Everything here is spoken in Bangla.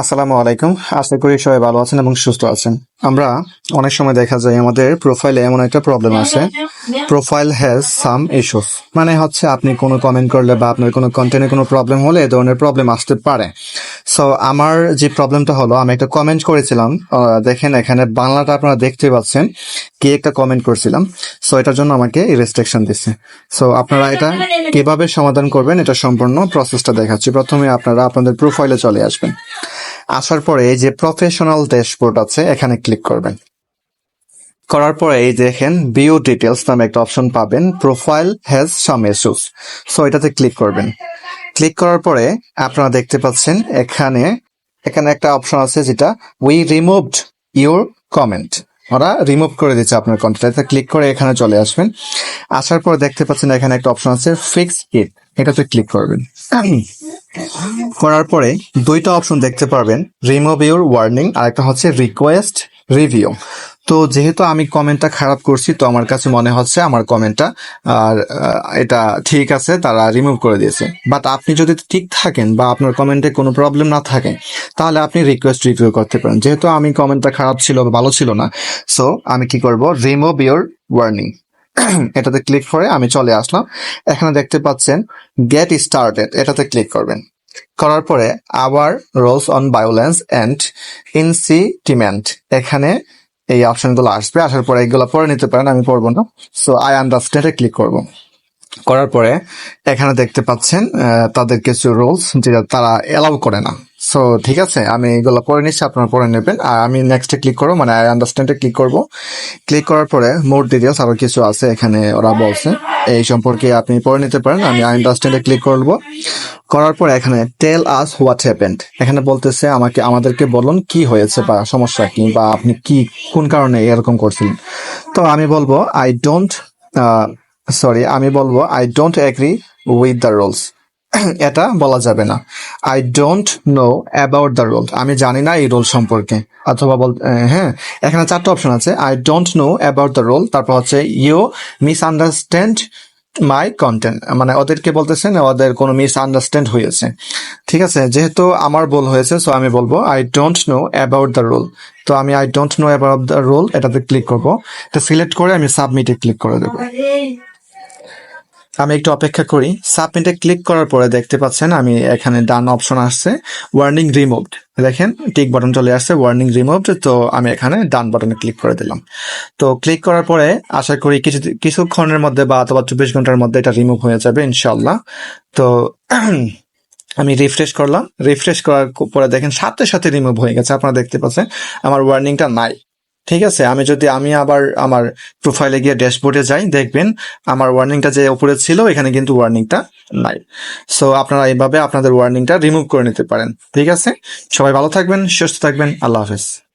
আসসালামু আলাইকুম। আশা করি সবাই ভালো আছেন এবং সুস্থ আছেন। আমরা অনেক সময় দেখা যায় আমাদের প্রোফাইলে এমন একটা প্রবলেম আছে। প্রোফাইল হ্যাজ সাম ইস্যুস মানে হচ্ছে আপনি কোনো কমেন্ট করলে বা আপনার কোনো কন্টেন্টে কোনো প্রবলেম হলে এ ধরনের প্রবলেম আসতে পারে। সো আমার যে প্রবলেমটা হলো, আমি একটা কমেন্ট করেছিলাম। দেখেন এখানে বাংলাটা আপনারা দেখতে পাচ্ছেন। কি একটা কমেন্ট করছিলাম। সো এটার জন্য আমাকে রেস্ট্রিকশন দিচ্ছে সো আপনারা এটা কীভাবে সমাধান করবেন, এটা সম্পূর্ণ প্রসেসটা দেখাচ্ছি। প্রথমে আপনারা আপনাদের প্রোফাইলে চলে আসবেন। আসার পরে এই যে প্রফেশনাল ড্যাশবোর্ড আছে, এখানে ক্লিক করবেন। করার পরে এই দেখেন বিও ডিটেলস নামে একটা অপশন পাবেন profile has some issues so এটাতে ক্লিক করবেন। ক্লিক করার পরে আপনারা দেখতে পাচ্ছেন এখানে এখানে একটা অপশন আছে যেটা উই রিমুভড ইউর কমেন্ট ওরা রিমুভ করে দিচ্ছে আপনার কন্টেন্ট ক্লিক করে এখানে চলে আসবেন। আসার পর দেখতে পাচ্ছেন এখানে একটা অপশন আছে ফিক্স ইট এটাতে ক্লিক করবেন। করার পরে দুইটা অপশন দেখতে পারবেন রিমুভ ইউর ওয়ার্নিং আর একটা হচ্ছে রিকোয়েস্ট রিভিউ তো যেহেতু আমি কমেন্টটা খারাপ করছি, তো আমার কাছে মনে হচ্ছে আমার কমেন্টটা আর এটা ঠিক আছে, তারা রিমুভ করে দিয়েছে। বাট আপনি যদি ঠিক থাকেন বা আপনার কমেন্টে কোনো প্রবলেম না থাকে, তাহলে আপনি রিকোয়েস্ট রিভিউ করতে পারেন। যেহেতু আমি কমেন্টটা খারাপ ছিল ভালো ছিল না সো আমি কি করব? রিমুভ ইউর ওয়ার্নিং এটাতে ক্লিক করে আমি চলে আসলাম। এখানে দেখতে পাচ্ছেন গেট স্টার্টেড এটাতে ক্লিক করবেন। করার পরে আবার rules on violence and incitement এখানে এই অপশনগুলো আসবে। আসার পরে এগুলো পরে নিতে পারেন, আমি পড়ব না। সো আই আন্ডারস্ট্যান্ডে ক্লিক করব। করার পরে এখানে দেখতে পাচ্ছেন তাদের কিছু রুলস যেটা তারা এলাও করে না। সো ঠিক আছে, আমি এগুলো পড়ে নিচ্ছি, আপনারা পরে নেবেন। আর আমি নেক্সটে ক্লিক করব মানে আই আন্ডারস্ট্যান্ডে ক্লিক করব। ক্লিক করার পরে মোর ডিটেলস আরও কিছু আছে এখানে ওরা বলছে। এই সম্পর্কে আপনি পড়ে নিতে পারেন, আমি আই আন্ডারস্ট্যান্ডে ক্লিক করব। করার পরে এখানে টেল আস হোয়াট হ্যাপেন্ড এখানে বলতেছে আমাকে, আমাদেরকে বলুন কি হয়েছে বা সমস্যা কি, বা আপনি কি, কোন কারণে এরকম করছিলেন। তো আমি বলব আই ডোন্ট সরি আমি বলব I don't agree with the rules এটা বলা যাবে না। I don't know about the rule আমি জানি না এই রোল সম্পর্কে। অথবা বল হ্যাঁ এখানে চারটা অপশন আছে। I don't know about the rule তারপর হচ্ছে you misunderstand my content মানে ওদেরকে বলতেছেন, ওদের কোনো মিস আন্ডারস্ট্যান্ড হয়েছে। ঠিক আছে, যেহেতু আমার বল হয়েছে সো আমি বলব I don't know about the rule তো আমি I don't know about the rule এটাতে ক্লিক করব। এটা সিলেক্ট করে আমি সাবমিটে ক্লিক করে দেবো। আমি একটু অপেক্ষা করি। সাবমিটে ক্লিক করার পরে দেখতে পাচ্ছেন আমি এখানে ডান অপশন আসছে ওয়ার্নিং রিমুভড দেখেন টিক বাটন চলে আসছে ওয়ার্নিং রিমুভড তো আমি এখানে ডান বাটনে ক্লিক করে দিলাম। তো ক্লিক করার পরে আশা করি কিছু, কিছুক্ষণের মধ্যে বা অথবা চব্বিশ ঘণ্টার মধ্যে এটা রিমুভ হয়ে যাবে ইনশাল্লাহ তো আমি রিফ্রেশ করলাম। রিফ্রেশ করার পরে দেখেন, সাথে সাথে রিমুভ হয়ে গেছে। আপনারা দেখতে পাচ্ছেন, আমার ওয়ার্নিংটা নাই। ঠিক আছে, আমি যদি আমি আবার আমার প্রোফাইলে গিয়ে ড্যাশবোর্ডে যাই, দেখবেন আমার ওয়ার্নিংটা যে ওপরে ছিল, এখানে কিন্তু ওয়ার্নিংটা নাই। সো আপনারা এইভাবে আপনাদের ওয়ার্নিংটা রিমুভ করে নিতে পারেন। ঠিক আছে? সবাই ভালো থাকবেন, সুস্থ থাকবেন, আল্লাহ হাফেজ।